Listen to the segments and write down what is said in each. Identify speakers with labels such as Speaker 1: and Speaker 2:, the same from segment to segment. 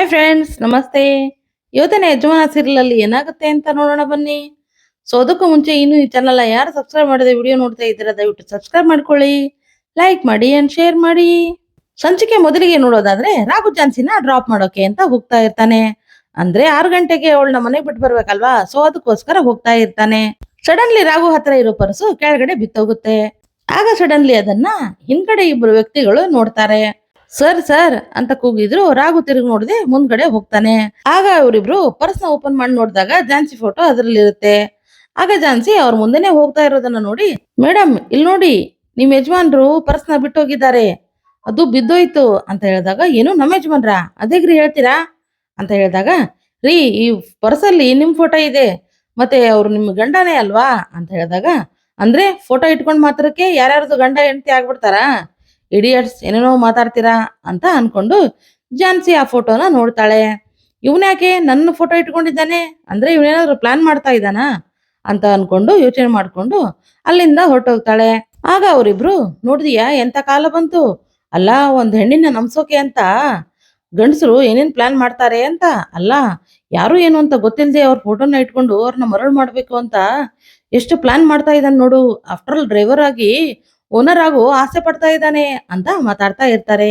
Speaker 1: Hi friends ನಮಸ್ತೆ. ಇವತ್ತಿನ ಯಜಮಾನ ಸೀರಿಯಲಲ್ಲಿ ಏನಾಗುತ್ತೆ ಅಂತ ನೋಡೋಣ ಬನ್ನಿ. ಸೊ ಅದಕ್ಕೂ ಮುಂಚೆ ಇನ್ನು ಈ ಚಾನಲ್ ಯಾರು ಸಬ್ಸ್ಕ್ರೈಬ್ ಮಾಡದೆ ವಿಡಿಯೋ ನೋಡ್ತಾ ಇದ್ದೀರಾ, ದಯವಿಟ್ಟು ಸಬ್ಸ್ಕ್ರೈಬ್ ಮಾಡ್ಕೊಳ್ಳಿ. ಲೈಕ್ ಮಾಡಿ ಅಂಡ್ ಶೇರ್ ಮಾಡಿ. ಸಂಚಿಕೆ ಮೊದಲಿಗೆ ನೋಡೋದಾದ್ರೆ ರಾಘು ಜಾನ್ಸಿನ ಡ್ರಾಪ್ ಮಾಡೋಕೆ ಅಂತ ಹೋಗ್ತಾ ಇರ್ತಾನೆ. ಅಂದ್ರೆ ಆರು ಗಂಟೆಗೆ ಅವಳನ್ನ ಮನೆಗೆ ಬಿಟ್ಟು ಬರ್ಬೇಕಲ್ವಾ? ಸೊ ಅದಕ್ಕೋಸ್ಕರ ಹೋಗ್ತಾ ಇರ್ತಾನೆ. ಸಡನ್ಲಿ ರಾಘು ಹತ್ರ ಇರೋ ಪರ್ಸು ಕೆಳಗಡೆ ಬಿತ್ತೋಗುತ್ತೆ ಆಗ ಸಡನ್ಲಿ ಅದನ್ನ ಹಿಂದ್ಗಡೆ ಇಬ್ರು ವ್ಯಕ್ತಿಗಳು ನೋಡ್ತಾರೆ. ಸರ್ ಸರ್, ಅಂತ ಕೂಗಿದ್ರು. ರಾಘು ತಿರುಗಿ ನೋಡದೆ ಮುಂದ್ಗಡೆ ಹೋಗ್ತಾನೆ. ಆಗ ಇವರಿಬ್ರು ಪರ್ಸ್ನ ಓಪನ್ ಮಾಡಿ ನೋಡಿದಾಗ ಜಾನ್ಸಿ ಫೋಟೋ ಅದರಲ್ಲಿ ಇರುತ್ತೆ ಆಗ ಜಾನ್ಸಿ ಅವ್ರ ಮುಂದೆನೆ ಹೋಗ್ತಾ ಇರೋದನ್ನ ನೋಡಿ ಮೇಡಮ್ ಇಲ್ಲಿ ನೋಡಿ, ನಿಮ್ ಯಜಮಾನ್ರು ಪರ್ಸ್ನ ಬಿಟ್ಟೋಗಿದ್ದಾರೆ. ಅದು ಬಿದ್ದೋಯ್ತು. ಅಂತ ಹೇಳಿದಾಗ, ಏನು ನಮ್ಮ ಯಜಮಾನ್ರ? ಅದೇಗ್ರಿ ಹೇಳ್ತೀರಾ? ಅಂತ ಹೇಳಿದಾಗ, ರೀ, ಈ ಪರ್ಸಲ್ಲಿ ನಿಮ್ ಫೋಟೋ ಇದೆ. ಮತ್ತೆ ಅವ್ರು ನಿಮ್ ಗಂಡನೇ ಅಲ್ವಾ? ಅಂತ ಹೇಳಿದಾಗ, ಅಂದ್ರೆ ಫೋಟೋ ಇಟ್ಕೊಂಡ್ ಮಾತ್ರಕ್ಕೆ ಯಾರ್ಯಾರ್ದು ಗಂಡ ಹೆಂಡತಿ ಆಗ್ಬಿಡ್ತಾರಾ? ಇಡಿಯಟ್ಸ್ ಏನೇನೋ ಮಾತಾಡ್ತೀರಾ ಅಂತ ಅನ್ಕೊಂಡು ಜಾನ್ಸಿ ಆ ಫೋಟೋನ ನೋಡ್ತಾಳೆ. ಇವನ್ಯಾಕೆ ನನ್ನ ಫೋಟೋ ಇಟ್ಕೊಂಡಿದ್ದಾನೆ? ಅಂದ್ರೆ ಇವನೇನಾದ್ರು ಪ್ಲಾನ್ ಮಾಡ್ತಾ ಇದ್ದಾನಾ ಅಂತ ಅನ್ಕೊಂಡು ಯೋಚನೆ ಮಾಡ್ಕೊಂಡು ಅಲ್ಲಿಂದ ಹೊರಟೋಗ್ತಾಳೆ. ಆಗ ಅವರಿಬ್ರು, ನೋಡಿದೀಯಾ, ಎಂತ ಕಾಲ ಬಂತು? ಅಲ್ಲ, ಒಂದ್ ಹೆಣ್ಣಿನ ನಮ್ಸೋಕೆ ಅಂತ? ಗಂಡಸರು ಏನೇನ್ ಪ್ಲಾನ್ ಮಾಡ್ತಾರೆ ಅಂತ? ಅಲ್ಲ, ಯಾರು ಏನು ಅಂತ ಗೊತ್ತಿಲ್ಲದೆ ಅವ್ರ ಫೋಟೋನ ಇಟ್ಕೊಂಡು ಅವ್ರನ್ನ ಮರಳು ಮಾಡಬೇಕು ಅಂತ? ಎಷ್ಟು ಪ್ಲಾನ್ ಮಾಡ್ತಾ ಇದ್ದಾನೆ ನೋಡು. ಆಫ್ಟರ್ ಆಲ್ ಡ್ರೈವರ್ ಆಗಿ ಓನರ್ ಆಗು ಆಸೆ ಪಡ್ತಾ ಇದ್ದಾನೆ ಅಂತ ಮಾತಾಡ್ತಾ ಇರ್ತಾರೆ.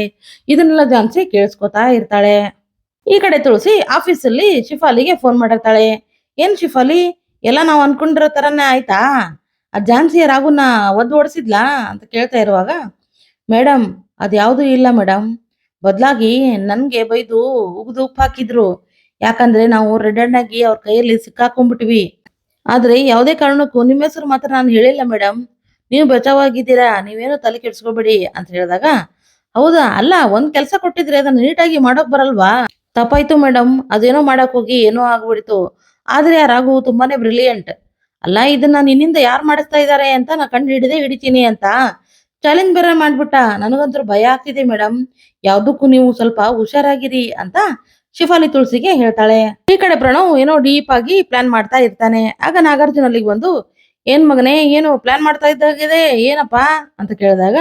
Speaker 1: ಇದನ್ನೆಲ್ಲ ಜಾನ್ಸಿ ಕೇಳಿಸ್ಕೊತಾ ಇರ್ತಾಳೆ. ಈ ಕಡೆ ತುಳಸಿ ಆಫೀಸಲ್ಲಿ ಶಿಫಾಲಿಗೆ ಫೋನ್ ಮಾಡಿರ್ತಾಳೆ. ಏನ್ ಶಿಫಾಲಿ? ಎಲ್ಲ ನಾವು ಅನ್ಕೊಂಡಿರೋ ತರನೇ ಆಯ್ತಾ? ಆ ಜಾನ್ಸಿ ರಾಗುನ ಒದ್ದು ಓಡಿಸಿದ್ಲಾ ಅಂತ ಕೇಳ್ತಾ ಇರುವಾಗ ಮೇಡಮ್ ಅದ್ಯಾವುದೂ ಇಲ್ಲ ಮೇಡಮ್ ಬದಲಾಗಿ ನನಗೆ ಬೈದು ಉಗಿದು ಉಪ್ಪು ಹಾಕಿದ್ರು. ಯಾಕಂದ್ರೆ ನಾವು ರೆಡ್ ಆಗಿ ಅವ್ರ ಕೈಯಲ್ಲಿ ಸಿಕ್ಕಾಕೊಂಡ್ಬಿಟ್ವಿ. ಆದ್ರೆ ಯಾವುದೇ ಕಾರಣಕ್ಕೂ ನಿಮ್ಮ ಹೆಸರು ಮಾತ್ರ ನಾನು ಹೇಳಿಲ್ಲ ಮೇಡಮ್ ನೀವು ಬಚಾವಾಗಿದ್ದೀರಾ, ನೀವೇನು ತಲೆ ಕೆಡ್ಸ್ಕೊಬೇಡಿ ಅಂತ ಹೇಳಿದಾಗ, ಹೌದಾ? ಅಲ್ಲ, ಒಂದ್ ಕೆಲಸ ಕೊಟ್ಟಿದ್ರೆ ಅದನ್ನ ನೀಟಾಗಿ ಮಾಡೋಕ್ ಬರಲ್ವಾ? ತಪ್ಪಾಯ್ತು ಮೇಡಮ್ ಅದೇನೋ ಮಾಡಕ್ ಹೋಗಿ ಏನೋ ಆಗ್ಬಿಡ್ತು. ಆದ್ರೆ ಆ ರಾಘು ತುಂಬಾನೇ ಬ್ರಿಲಿಯಂಟ್ ಅಲ್ಲ, ಇದನ್ನ ನಿನ್ನಿಂದ ಯಾರು ಮಾಡಿಸ್ತಾ ಇದ್ದಾರೆ ಅಂತ ನಾ ಕಂಡು ಹಿಡಿದೆ ಹಿಡಿತೀನಿ ಅಂತ. ಚಾಲೆಂಜ್ ಬೇರೆ ಮಾಡ್ಬಿಟ್ಟ. ನನಗಂತೂ ಭಯ ಆಗ್ತಿದೆ ಮೇಡಮ್ ಯಾವ್ದಕ್ಕೂ ನೀವು ಸ್ವಲ್ಪ ಹುಷಾರಾಗಿರಿ ಅಂತ ಶಿಫಾಲಿ ತುಳಸಿಗೆ ಹೇಳ್ತಾಳೆ. ಈ ಕಡೆ ಪ್ರಣವ್ ಏನೋ ಡೀಪ್ ಆಗಿ ಪ್ಲಾನ್ ಮಾಡ್ತಾ ಇರ್ತಾನೆ. ಆಗ ನಾಗಾರ್ಜುನ ಅಲ್ಲಿಗೆ ಬಂದು ಏನ್ ಮಗನೇ, ಏನು ಪ್ಲಾನ್ ಮಾಡ್ತಾ ಇದ್ದಾಗಿದೆ? ಏನಪ್ಪಾ? ಅಂತ ಕೇಳಿದಾಗ,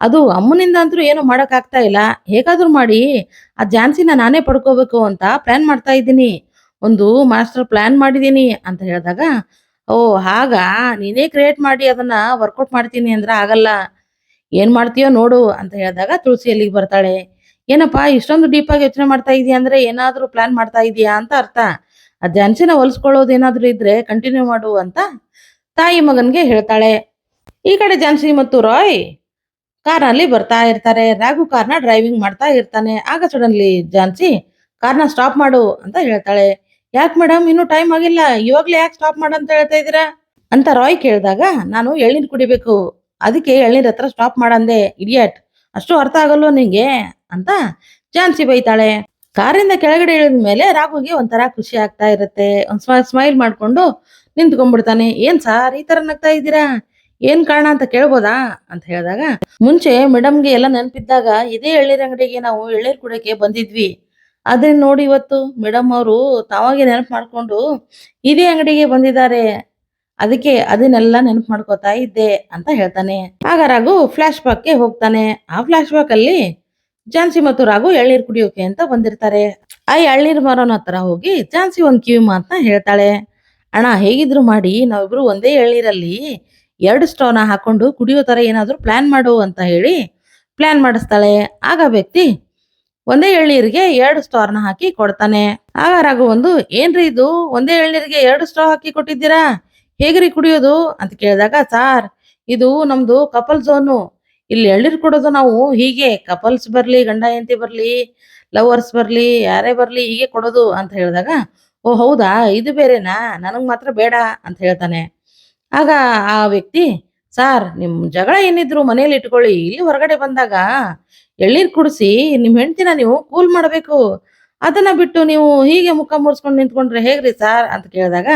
Speaker 1: ಅದು ಅಮ್ಮನಿಂದ ಅಂತೂ ಏನು ಮಾಡಕ್ ಆಗ್ತಾ ಇಲ್ಲ. ಹೇಗಾದ್ರೂ ಮಾಡಿ, ಆ ಜಾನ್ಸಿನ ನಾನೇ ಪಡ್ಕೋಬೇಕು ಅಂತ ಪ್ಲಾನ್ ಮಾಡ್ತಾ ಇದ್ದೀನಿ. ಒಂದು ಮಾಸ್ಟರ್ ಪ್ಲಾನ್ ಮಾಡಿದ್ದೀನಿ. ಅಂತ ಹೇಳಿದಾಗ, ಓ ಆಗ ನೀನೇ ಕ್ರಿಯೇಟ್ ಮಾಡಿ ಅದನ್ನ ವರ್ಕೌಟ್ ಮಾಡ್ತೀನಿ ಅಂದ್ರೆ ಆಗಲ್ಲ. ಏನ್ ಮಾಡ್ತೀಯೋ ನೋಡು. ಅಂತ ಹೇಳಿದಾಗ, ತುಳಸಿ ಅಲ್ಲಿಗೆ ಬರ್ತಾಳೆ. ಏನಪ್ಪಾ, ಇಷ್ಟೊಂದು ಡೀಪ್ ಆಗಿ ಯೋಚನೆ ಮಾಡ್ತಾ ಇದೀಯ ಅಂದ್ರೆ ಏನಾದ್ರೂ ಪ್ಲಾನ್ ಮಾಡ್ತಾ ಇದೀಯಾ? ಅಂತ ಅರ್ಥ. ಆ ಜಾನ್ಸಿನ ಹೊಲಿಸ್ಕೊಳ್ಳೋದು ಏನಾದ್ರೂ ಇದ್ರೆ ಕಂಟಿನ್ಯೂ ಮಾಡು ಅಂತ ತಾಯಿ ಮಗನ್ಗೆ ಹೇಳ್ತಾಳೆ, ಈ ಕಡೆ ಜಾನ್ಸಿ ಮತ್ತು ರಾಯ್ ಕಾರ್ನಲ್ಲಿ ಬರ್ತಾ ಇರ್ತಾರೆ. ರಾಘು ಕಾರ್ನ ಡ್ರೈವಿಂಗ್ ಮಾಡ್ತಾ ಇರ್ತಾನೆ. ಆಗ ಸಡನ್ಲಿ ಜಾನ್ಸಿ ಕಾರ್ನ ಸ್ಟಾಪ್ ಮಾಡು ಅಂತ ಹೇಳ್ತಾಳೆ. ಯಾಕೆ ಮೇಡಮ್ ಇನ್ನೂ ಟೈಮ್ ಆಗಿಲ್ಲ. ಇವಾಗ್ಲೇ ಯಾಕೆ ಸ್ಟಾಪ್ ಮಾಡು ಅಂತ ಹೇಳ್ತಾ ಇದ್ದೀರಾ? ಅಂತ ರಾಯ್ ಕೇಳಿದಾಗ, ನಾನು ಎಳ್ನೀರು ಕುಡಿಬೇಕು. ಅದಕ್ಕೆ ಎಳ್ನೀರ್ ಹತ್ರ ಸ್ಟಾಪ್ ಮಾಡಂದೆ ಇಡಿಯಟ್ ಅಷ್ಟು ಅರ್ಥ ಆಗಲ್ಲ ನಿಂಗೆ? ಅಂತ ಜಾನ್ಸಿ ಬೈತಾಳೆ. ಕಾರಿಂದ ಕೆಳಗಡೆ ಇಳಿದ ಮೇಲೆ ರಾಘುಗೆ ಒಂಥರ ಖುಷಿ ಆಗ್ತಾ ಇರುತ್ತೆ. ಒಂದ್ ಸ್ಮೈಲ್ ಮಾಡ್ಕೊಂಡು ನಿಂತ್ಕೊಂಡ್ಬಿಡ್ತಾನೆ. ಏನ್ ಸಾರ್ ಈ ತರ ನಗ್ತಾ ಇದ್ದೀರಾ? ಏನ್ ಕಾರಣ ಅಂತ ಕೇಳ್ಬೋದಾ? ಅಂತ ಹೇಳಿದಾಗ, ಮುಂಚೆ ಮೇಡಮ್ಗೆ ಎಲ್ಲ ನೆನಪಿದ್ದಾಗ ಇದೇ ಎಳ್ಳೀರ್ ಅಂಗಡಿಗೆ ನಾವು ಎಳ್ನೀರ್ ಕುಡಕ್ಕೆ ಬಂದಿದ್ವಿ. ಆದ್ರೆ ನೋಡಿ ಇವತ್ತು ಮೇಡಮ್ ಅವರು ತಾವಾಗೆ ನೆನಪು ಮಾಡ್ಕೊಂಡು ಇದೇ ಅಂಗಡಿಗೆ ಬಂದಿದ್ದಾರೆ. ಅದಕ್ಕೆ ಅದನ್ನೆಲ್ಲ ನೆನಪು ಮಾಡ್ಕೋತಾ ಇದ್ದೆ ಅಂತ ಹೇಳ್ತಾನೆ. ಆಗ ರಾಘು ಫ್ಲಾಶ್ ಬ್ಯಾಕ್ಗೆ ಹೋಗ್ತಾನೆ. ಆ ಫ್ಲಾಶ್ ಬ್ಯಾಕ್ ಅಲ್ಲಿ ಝಾನ್ಸಿ ಮತ್ತು ರಾಘು ಎಳ್ನೀರ್ ಕುಡಿಯೋಕೆ ಅಂತ ಬಂದಿರ್ತಾರೆ. ಆ ಎಳ್ನೀರ್ ಮಾರೋನ ಹತ್ರ ಹೋಗಿ ಝಾನ್ಸಿ ಒಂದ್ ಕಿವಿ ಮಾತನ್ನ ಹೇಳ್ತಾಳೆ. ಅಣ್ಣ, ಹೇಗಿದ್ರು ಮಾಡಿ, ನಾವಿಬ್ರು ಒಂದೇ ಎಳ್ನೀರಲ್ಲಿ ಎರಡು ಸ್ಟೋನ ಹಾಕೊಂಡು ಕುಡಿಯೋ ತರ ಏನಾದ್ರು ಪ್ಲಾನ್ ಮಾಡು ಅಂತ ಹೇಳಿ ಪ್ಲಾನ್ ಮಾಡಿಸ್ತಾಳೆ. ಆಗ ವ್ಯಕ್ತಿ ಒಂದೇ ಎಳ್ನೀರಿಗೆ ಎರಡು ಸ್ಟೋರ್ನ ಹಾಕಿ ಕೊಡ್ತಾನೆ. ಆಗ ರಾಘು ಒಂದು, ಏನ್ರಿ ಇದು? ಒಂದೇ ಎಳ್ನೀರಿಗೆ ಎರಡು ಸ್ಟೋ ಹಾಕಿ ಕೊಟ್ಟಿದ್ದೀರಾ? ಹೇಗ್ರಿ ಕುಡಿಯೋದು? ಅಂತ ಕೇಳಿದಾಗ, ಸಾರ್, ಇದು ನಮ್ದು ಕಪಲ್ ಝೋನು ಇಲ್ಲಿ ಎಳ್ನೀರು ಕೊಡೋದು ನಾವು ಹೀಗೆ. ಕಪಲ್ಸ್ ಬರ್ಲಿ, ಗಂಡ ಹೆಂಡತಿ ಬರ್ಲಿ, ಲವರ್ಸ್ ಬರ್ಲಿ, ಯಾರೇ ಬರ್ಲಿ ಹೀಗೆ ಕೊಡೋದು. ಅಂತ ಹೇಳಿದಾಗ ಓ, ಹೌದಾ? ಇದು ಬೇರೆನಾ? ನನಗ್ ಮಾತ್ರ ಬೇಡ ಅಂತ ಹೇಳ್ತಾನೆ. ಆಗ ಆ ವ್ಯಕ್ತಿ, ಸಾರ್, ನಿಮ್ ಜಗಳ ಏನಿದ್ರು ಮನೇಲಿ ಇಟ್ಕೊಳ್ಳಿ. ಇಲ್ಲಿ ಹೊರಗಡೆ ಬಂದಾಗ ಎಳ್ನೀರ್ ಕುಡಿಸಿ ನಿಮ್ ಹೆಂಡ್ತಿನ ನೀವು ಕೂಲ್ ಮಾಡಬೇಕು. ಅದನ್ನ ಬಿಟ್ಟು ನೀವು ಹೀಗೆ ಮುಖ ಮುರ್ಸ್ಕೊಂಡು ನಿಂತ್ಕೊಂಡ್ರೆ ಹೇಗ್ರಿ ಸಾರ್? ಅಂತ ಕೇಳಿದಾಗ,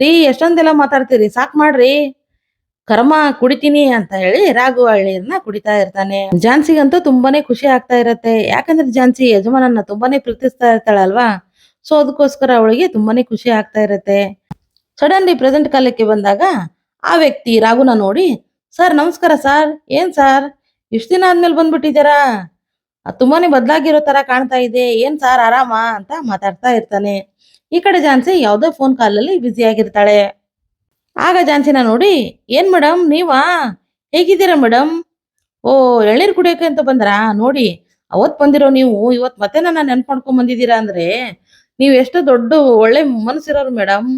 Speaker 1: ರೀ, ಎಷ್ಟೊಂದೆಲ್ಲ ಮಾತಾಡ್ತೀರಿ? ಸಾಕ್ ಮಾಡ್ರಿ. ಕರ್ಮ ಕುಡಿತೀನಿ ಅಂತ ಹೇಳಿ ರಾಘು ಹಳ್ಳಿಯನ್ನ ಕುಡಿತಾ ಇರ್ತಾನೆ. ಝಾನ್ಸಿಗಂತೂ ತುಂಬಾನೇ ಖುಷಿ ಆಗ್ತಾ ಇರತ್ತೆ. ಯಾಕಂದ್ರೆ ಝಾನ್ಸಿ ಯಜಮಾನನ್ನ ತುಂಬಾನೇ ಪ್ರೀತಿಸ್ತಾ ಇರ್ತಾಳಲ್ವಾ? ಸೊ ಅದಕ್ಕೋಸ್ಕರ ಅವಳಿಗೆ ತುಂಬಾನೇ ಖುಷಿ ಆಗ್ತಾ ಇರತ್ತೆ. ಸಡನ್ಲಿ ಪ್ರೆಸೆಂಟ್ ಕಾಲಕ್ಕೆ ಬಂದಾಗ ಆ ವ್ಯಕ್ತಿ ರಾಘುನ ನೋಡಿ ಸರ್ ನಮಸ್ಕಾರ ಸರ್ ಏನ್ ಸರ್ ಇಷ್ಟ ದಿನ ಆದ್ಮೇಲೆ ಬಂದ್ಬಿಟ್ಟಿದ್ದೀರಾ? ತುಂಬಾನೇ ಬದಲಾಗಿರೋ ತರ ಕಾಣ್ತಾ ಇದೆ. ಏನ್ ಸಾರ್ ಆರಾಮ? ಅಂತ ಮಾತಾಡ್ತಾ ಇರ್ತಾನೆ. ಈ ಕಡೆ ಜಾನ್ಸಿ ಯಾವ್ದೋ ಫೋನ್ ಕಾಲಲ್ಲಿ ಬ್ಯುಸಿ ಆಗಿರ್ತಾಳೆ. ಆಗ ಜಾನ್ಸಿನ ನೋಡಿ, ಏನ್ ಮೇಡಮ್ ನೀವಾ? ಹೇಗಿದ್ದೀರಾ ಮೇಡಮ್ ಓ, ಎಳ್ನೀರ್ ಕುಡಿಯೋಕೆ ಅಂತ ಬಂದ್ರಾ? ನೋಡಿ, ಅವತ್ ಬಂದಿರೋ ನೀವು, ಇವತ್ ಮತ್ತೆ ನನ್ನ ನೆನ್ಪ್ ಮಾಡ್ಕೊಂಡ್ ಬಂದಿದ್ದೀರಾ ಅಂದ್ರೆ ನೀವ್ ಎಷ್ಟು ದೊಡ್ಡ ಒಳ್ಳೆ ಮನಸ್ಸಿರೋರು ಮೇಡಮ್.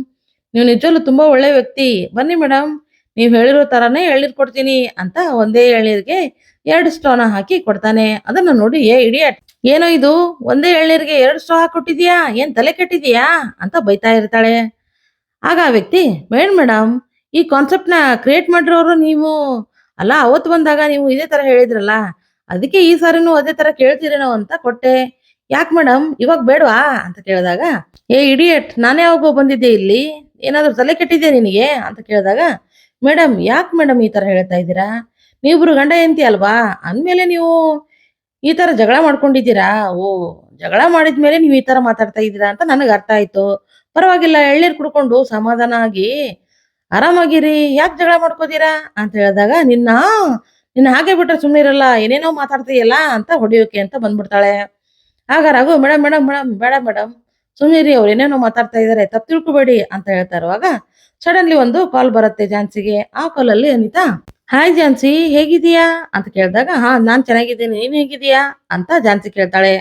Speaker 1: ನೀವು ನಿಜವಲ್ಲೂ ತುಂಬಾ ಒಳ್ಳೆ ವ್ಯಕ್ತಿ. ಬನ್ನಿ ಮೇಡಮ್, ನೀವ್ ಹೇಳಿರೋ ತರಾನೇ ಎಳ್ನೀರ್ ಕೊಡ್ತೀನಿ ಅಂತ ಒಂದೇ ಎಳ್ನೀರ್ಗೆ ಎರಡು ಸ್ಟೋನ ಹಾಕಿ ಕೊಡ್ತಾನೆ. ಅದನ್ನ ನೋಡಿ, ಏ ಇಡಿಯಟ್. ಏನೋ ಇದು? ಒಂದೇ ಎಳ್ನೀರ್ಗೆ ಎರಡು ಸ್ಟೋ ಹಾಕಿ ಕೊಟ್ಟಿದ್ಯಾ ಏನ್ ತಲೆ ಕೆಟ್ಟಿದ್ಯಾ ಅಂತ ಬೈತಾ ಇರ್ತಾಳೆ. ಆಗ ಆ ವ್ಯಕ್ತಿ, ಮೇಡ್ ಮೇಡಮ್ ಈ ಕಾನ್ಸೆಪ್ಟ್ನ ಕ್ರಿಯೇಟ್ ಮಾಡಿರೋರು ನೀವು. ಅಲ್ಲ, ಅವತ್ತು ಬಂದಾಗ ನೀವು ಇದೇ ತರ ಹೇಳಿದ್ರಲ್ಲ. ಅದಕ್ಕೆ ಈ ಸಾರಿನೂ ಅದೇ ತರ ಕೇಳ್ತೀರೇನೋ ಅಂತ ಕೊಟ್ಟೆ. ಯಾಕೆ ಮೇಡಮ್? ಇವಾಗ ಬೇಡವಾ? ಅಂತ ಕೇಳಿದಾಗ, ಏ ಇಡಿಯಟ್ ನಾನೇ ಯಾವಾಗ ಬಂದಿದ್ದೆ ಇಲ್ಲಿ. ಏನಾದರೂ ತಲೆ ಕೆಟ್ಟಿದ್ದೆ ನಿನಗೆ? ಅಂತ ಕೇಳಿದಾಗ, ಮೇಡಮ್, ಯಾಕೆ ಮೇಡಮ್ ಈ ತರ ಹೇಳ್ತಾ ಇದ್ದೀರಾ? ನೀವಿಬ್ರು ಗಂಡ ಹೆಂಡತಿ ಅಲ್ವಾ? ಅಂದ್ಮೇಲೆ ನೀವು ಈ ತರ ಜಗಳ ಮಾಡ್ಕೊಂಡಿದ್ದೀರಾ? ಓ, ಜಗಳ ಮಾಡಿದ್ಮೇಲೆ ನೀವು ಈ ತರ ಮಾತಾಡ್ತಾ ಇದ್ದೀರಾ ಅಂತ ನನಗೆ ಅರ್ಥ ಆಯ್ತು. ಪರವಾಗಿಲ್ಲ, ಎಳ್ನೀರ್ ಕುಡ್ಕೊಂಡು ಸಮಾಧಾನ ಆಗಿ ಆರಾಮಾಗಿರಿ. ಯಾಕೆ ಜಗಳ ಮಾಡ್ಕೋತೀರಾ? ಅಂತ ಹೇಳಿದಾಗ, ನಿನ್ನ ನಿನ್ನ ಹಾಗೆ ಬಿಟ್ರೆ ಸುಮ್ಮನೆ ಇರಲ್ಲ ಏನೇನೋ ಮಾತಾಡ್ತೀಯಲ್ಲ ಅಂತ ಹೊಡಿಯೋಕೆ ಅಂತ ಬಂದ್ಬಿಡ್ತಾಳೆ. ಆಗ ರಘು ಮೇಡಮ್ ಮೇಡಮ್ ಮೇಡಮ್, ಬೇಡ, ಮೇಡಮ್. ಸುಮೀರಿ ಅವ್ರು, ಏನೇನೋ ಮಾತಾಡ್ತಾ ಇದ್ದಾರೆ ತಪ್ಪು ತಿಳ್ಕೊಬೇಡಿ ಅಂತ ಹೇಳ್ತಾ ಇರುವಾಗ ಸಡನ್ಲಿ ಒಂದು ಕಾಲ್ ಬರುತ್ತೆ ಜಾನ್ಸಿಗೆ ಆ ಕಾಲಲ್ಲಿ ಅನಿತಾ ಹಾಯ್ ಜಾನ್ಸಿ ಹೇಗಿದೀಯಾ ಅಂತ ಕೇಳಿದಾಗ, ಹಾ, ನಾನ್ ಚೆನ್ನಾಗಿದ್ದೀನಿ, ನೀನ್ ಹೇಗಿದೀಯಾ ಅಂತ ಜಾನ್ಸಿ ಕೇಳ್ತಾಳೆ.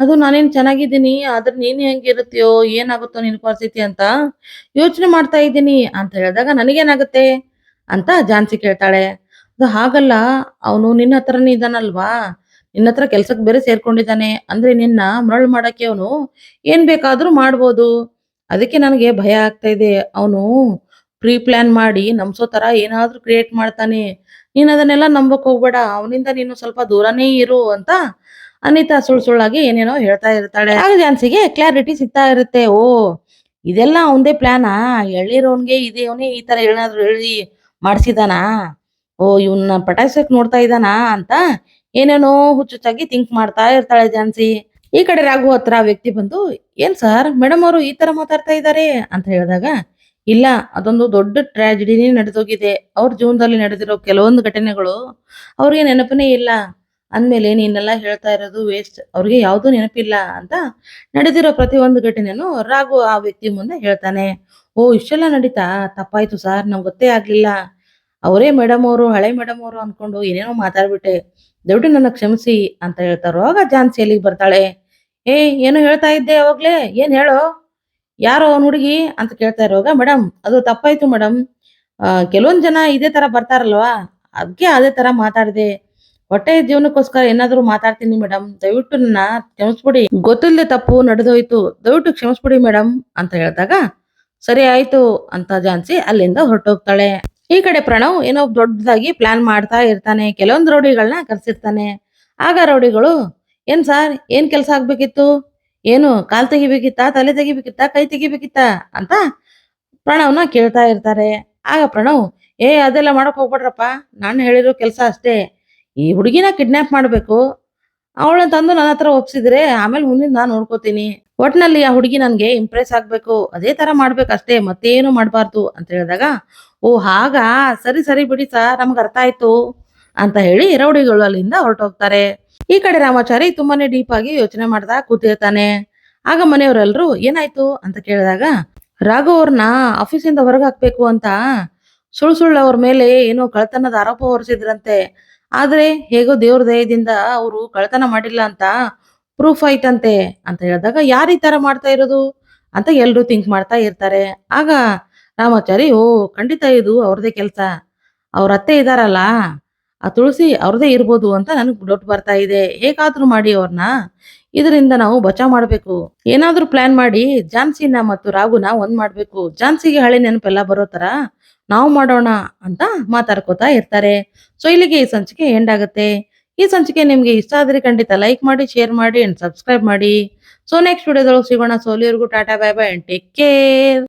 Speaker 1: ಅದು ನಾನೇನ್ ಚೆನ್ನಾಗಿದ್ದೀನಿ, ಆದ್ರೆ ನೀನ್ ಹೆಂಗಿರುತ್ತೀಯೋ ಏನಾಗುತ್ತೋ ನಿನ್ ಪರಿಸ್ಥಿತಿ ಅಂತ ಯೋಚನೆ ಮಾಡ್ತಾ ಇದ್ದೀನಿ ಅಂತ ಹೇಳಿದಾಗ, ನನಗೇನಾಗುತ್ತೆ? ಅಂತ ಜಾನ್ಸಿ ಕೇಳ್ತಾಳೆ. ಅದು ಹಾಗಲ್ಲ, ಅವನು ನಿನ್ನ ಹತ್ರನೇ ಇದ್ದಾನಲ್ವಾ? ನಿನ್ನ ಹತ್ರ ಕೆಲ್ಸಕ್ಕೆ ಬೇರೆ ಸೇರ್ಕೊಂಡಿದ್ದಾನೆ ಅಂದ್ರೆ ನಿನ್ನ ಮರಳು ಮಾಡಕ್ಕೆ ಅವನು ಏನ್ ಬೇಕಾದ್ರೂ ಮಾಡ್ಬೋದು. ಅದಕ್ಕೆ ನನಗೆ ಭಯ ಆಗ್ತಾ ಇದೆ. ಅವನು ಪ್ರೀ ಪ್ಲಾನ್ ಮಾಡಿ ನಮ್ಸೋ ತರ ಏನಾದ್ರೂ ಕ್ರಿಯೇಟ್ ಮಾಡ್ತಾನೆ. ನೀನ್ ಅದನ್ನೆಲ್ಲ ನಂಬಕ್ ಹೋಗ್ಬೇಡ. ಅವನಿಂದ ನೀನು ಸ್ವಲ್ಪ ದೂರನೇ ಇರು ಅಂತ ಅನಿತಾ ಸುಳ್ ಸುಳ್ಳಾಗಿ ಏನೇನೋ ಹೇಳ್ತಾ ಇರ್ತಾಳೆ. ಆಗ ಜಾನ್ಸಿಗೆ ಕ್ಲಾರಿಟಿ ಸಿಗ್ತಾ ಇರುತ್ತೆ. ಓ, ಇದೆಲ್ಲ ಅವನದೇ ಪ್ಲಾನಾ ಎಳ್ಳಿರೋನ್ಗೆ ಇದೇವನೇ ಈ ತರ ಏನಾದ್ರು ಹೇಳಿ ಮಾಡ್ಸಿದಾನಾ? ಓ ಇವನ್ನ ಪಟಾಯಿಸಕ್ ನೋಡ್ತಾ ಇದ್ದಾನಾ ಅಂತ ಏನೇನೋ ಹುಚ್ಚುಚ್ಚಾಗಿ ಥಿಂಕ್ ಮಾಡ್ತಾ ಇರ್ತಾಳೆ ಜಾನ್ಸಿ ಈ ಕಡೆ ರಾಘು ಹತ್ರ ವ್ಯಕ್ತಿ ಬಂದು, ಏನ್ ಸರ್ ಮೇಡಮ್ ಅವರು ಈ ತರ ಮಾತಾಡ್ತಾ ಇದ್ದಾರೆ? ಅಂತ ಹೇಳಿದಾಗ, ಇಲ್ಲ, ಅದೊಂದು ದೊಡ್ಡ ಟ್ರಾಜಿಡಿನೇ ನಡೆದೋಗಿದೆ. ಅವ್ರ ಜೀವನದಲ್ಲಿ ನಡೆದಿರೋ ಕೆಲವೊಂದು ಘಟನೆಗಳು, ಅವ್ರಿಗೆ ನೆನಪನೇ ಇಲ್ಲ. ಅಂದ್ಮೇಲೆ ನೀನೆಲ್ಲ ಹೇಳ್ತಾ ಇರೋದು ವೇಸ್ಟ್ ಅವ್ರಿಗೆ ಯಾವುದೂ ನೆನಪಿಲ್ಲ ಅಂತ ನಡೆದಿರೋ ಪ್ರತಿಯೊಂದು ಘಟನೆನೂ ರಾಘು ಆ ವ್ಯಕ್ತಿ ಮುಂದೆ ಹೇಳ್ತಾನೆ. ಓ, ಇಷ್ಟೆಲ್ಲ ನಡೀತಾ? ತಪ್ಪಾಯ್ತು ಸರ್ ನಮ್ಗೆ ಗೊತ್ತೇ ಆಗ್ಲಿಲ್ಲ. ಅವರೇ ಮೇಡಮ್ ಅವರು, ಹಳೆ ಮೇಡಮ್ ಅವರು ಅನ್ಕೊಂಡು ಏನೇನೋ ಮಾತಾಡ್ಬಿಟ್ಟೆ. ದಯವಿಟ್ಟು ನನ್ನ ಕ್ಷಮಿಸಿ ಅಂತ ಹೇಳ್ತಾರೋ, ಆಗ ಜಾನ್ಸಿ ಎಲ್ಲಿಗೆ ಬರ್ತಾಳೆ. ಏ, ಏನು ಹೇಳ್ತಾ ಇದ್ದೆ ಅವಾಗ್ಲೇ? ಏನ್ ಹೇಳೋ? ಯಾರೋ ಅವ್ನ ಹುಡುಗಿ? ಅಂತ ಕೇಳ್ತಾ ಇರೋವಾಗ ಮೇಡಮ್ ಅದು ತಪ್ಪಾಯ್ತು ಮೇಡಮ್ ಕೆಲವೊಂದ್ ಜನ ಇದೇ ತರ ಬರ್ತಾರಲ್ವಾ? ಅದಕ್ಕೆ ಅದೇ ತರ ಮಾತಾಡಿದೆ. ಹೊಟ್ಟೆ ಜೀವನಕ್ಕೋಸ್ಕರ ಏನಾದ್ರು ಮಾತಾಡ್ತೀನಿ ಮೇಡಮ್ ದಯವಿಟ್ಟು ನನ್ನ ಕ್ಷಮಿಸ್ಬಿಡಿ. ಗೊತ್ತಿಲ್ಲದೆ ತಪ್ಪು, ನಡೆದೋಯ್ತು. ದಯವಿಟ್ಟು ಕ್ಷಮಿಸ್ಬಿಡಿ ಮೇಡಮ್ ಅಂತ ಹೇಳಿದಾಗ, ಸರಿ ಆಯ್ತು ಅಂತ ಜಾನ್ಸಿ ಅಲ್ಲಿಂದ ಹೊರಟೋಗ್ತಾಳೆ. ಈ ಕಡೆ ಪ್ರಣವ್ ಏನೋ ದೊಡ್ಡದಾಗಿ ಪ್ಲಾನ್ ಮಾಡ್ತಾ ಇರ್ತಾನೆ. ಕೆಲವೊಂದು ರೌಡಿಗಳನ್ನ ಕರೆಸಿರ್ತಾನೆ. ಆಗ ರೌಡಿಗಳು, ಏನ್ ಸಾರ್ ಏನ್ ಕೆಲಸ ಆಗ್ಬೇಕಿತ್ತು? ಏನು, ಕಾಲ್ ತೆಗಿಬೇಕಿತ್ತಾ, ತಲೆ ತೆಗಿಬೇಕಿತ್ತಾ, ಕೈ ತೆಗಿಬೇಕಿತ್ತಾ? ಅಂತ ಪ್ರಣವ್ನ ಕೇಳ್ತಾ ಇರ್ತಾರೆ. ಆಗ ಪ್ರಣವ್, ಏ, ಅದೆಲ್ಲ ಮಾಡಕ್ ಹೋಗ್ಬೇಡ್ರಪ್ಪ. ನಾನು ಹೇಳಿರೋ ಕೆಲಸ ಅಷ್ಟೇ. ಈ ಹುಡುಗಿನ ಕಿಡ್ನಾಪ್ ಮಾಡ್ಬೇಕು. ಅವಳನ್ನ ತಂದು ನನ್ನ ಹತ್ರ ಒಪ್ಸಿದ್ರೆ ಆಮೇಲೆ ಮುಂದಿನ ನಾನು ನೋಡ್ಕೋತೀನಿ. ಒಟ್ನಲ್ಲಿ ಆ ಹುಡುಗಿ ನನಗೆ ಇಂಪ್ರೆಸ್ ಆಗ್ಬೇಕು. ಅದೇ ತರ ಮಾಡ್ಬೇಕಷ್ಟೇ. ಮತ್ತೇನು ಮಾಡಬಾರ್ದು. ಅಂತ ಹೇಳಿದಾಗ ಓ, ಹಾಗಾ? ಸರಿ ಸರಿ ಬಿಡಿ ಸರ್ ನಮ್ಗೆ ಅರ್ಥ ಆಯ್ತು ಅಂತ ಹೇಳಿ ರೌಡಿಗಳು ಅಲ್ಲಿಂದ ಹೊರಟೋಗ್ತಾರೆ. ಈ ಕಡೆ ರಾಮಾಚಾರಿ ತುಂಬಾನೇ ಡೀಪ್ ಆಗಿ ಯೋಚನೆ ಮಾಡ್ತಾ ಕೂತಿರ್ತಾನೆ. ಆಗ ಮನೆಯವರೆಲ್ಲರೂ ಏನಾಯ್ತು ಅಂತ ಕೇಳಿದಾಗ ರಾಘವ್ ಅವ್ರನ್ನ ಆಫೀಸಿಂದ ಹೊರಗೆ ಹಾಕ್ಬೇಕು ಅಂತ ಸುಳ್ಳು ಸುಳ್ಳು ಅವ್ರ ಮೇಲೆ ಏನೋ ಕಳ್ತನದ ಆರೋಪ ಹೊರಿಸಿದ್ರಂತೆ. ಆದ್ರೆ ಹೇಗೋ ದೇವ್ರ ದಯದಿಂದ ಅವರು ಕಳ್ತನ ಮಾಡಿಲ್ಲ ಅಂತ ಪ್ರೂಫ್ ಆಯ್ತಂತೆ ಅಂತ ಹೇಳಿದಾಗ, ಯಾರು ಈ ತರ ಮಾಡ್ತಾ ಇರೋದು? ಅಂತ ಎಲ್ರು ಥಿಂಕ್ ಮಾಡ್ತಾ ಇರ್ತಾರೆ. ಆಗ ರಾಮಾಚಾರಿ ಓ, ಖಂಡಿತ ಇದು ಅವ್ರದೇ ಕೆಲಸ. ಅವ್ರ ಅತ್ತೆ ಇದಾರಲ್ಲ, ಆ ತುಳಸಿ ಅವ್ರದೇ ಇರ್ಬೋದು ಅಂತ ನನಗೆ ಡೌಟ್ ಬರ್ತಾ ಇದೆ. ಹೇಗಾದ್ರೂ ಮಾಡಿ ಅವ್ರನ್ನ ಇದರಿಂದ ನಾವು ಬಚಾವ್ ಮಾಡ್ಬೇಕು. ಏನಾದ್ರೂ ಪ್ಲಾನ್ ಮಾಡಿ ಝಾನ್ಸಿನ ಮತ್ತು ರಾಘುನ ಒಂದ್ ಮಾಡ್ಬೇಕು. ಜಾನ್ಸಿಗೆ ಹಳೆ ನೆನಪೆಲ್ಲ ಬರೋ ತರ ನಾವು ಮಾಡೋಣ ಅಂತ ಮಾತಾಡ್ಕೋತಾ ಇರ್ತಾರೆ. ಸೊ ಇಲ್ಲಿಗೆ ಈ ಸಂಚಿಕೆ ಎಂಡ್ ಆಗುತ್ತೆ. ಈ ಸಂಚಿಕೆ ನಿಮಗೆ ಇಷ್ಟ ಆದ್ರೆ ಖಂಡಿತ ಲೈಕ್ ಮಾಡಿ ಶೇರ್ ಮಾಡಿ ಅಂಡ್ ಸಬ್ಸ್ಕ್ರೈಬ್ ಮಾಡಿ. ಸೊ ನೆಕ್ಸ್ಟ್ ವಿಡಿಯೋದೊಳಗೆ ಸಿಗೋಣ. ಸೋಲಿಯವ್ರಿಗೂ tata bye bye and take care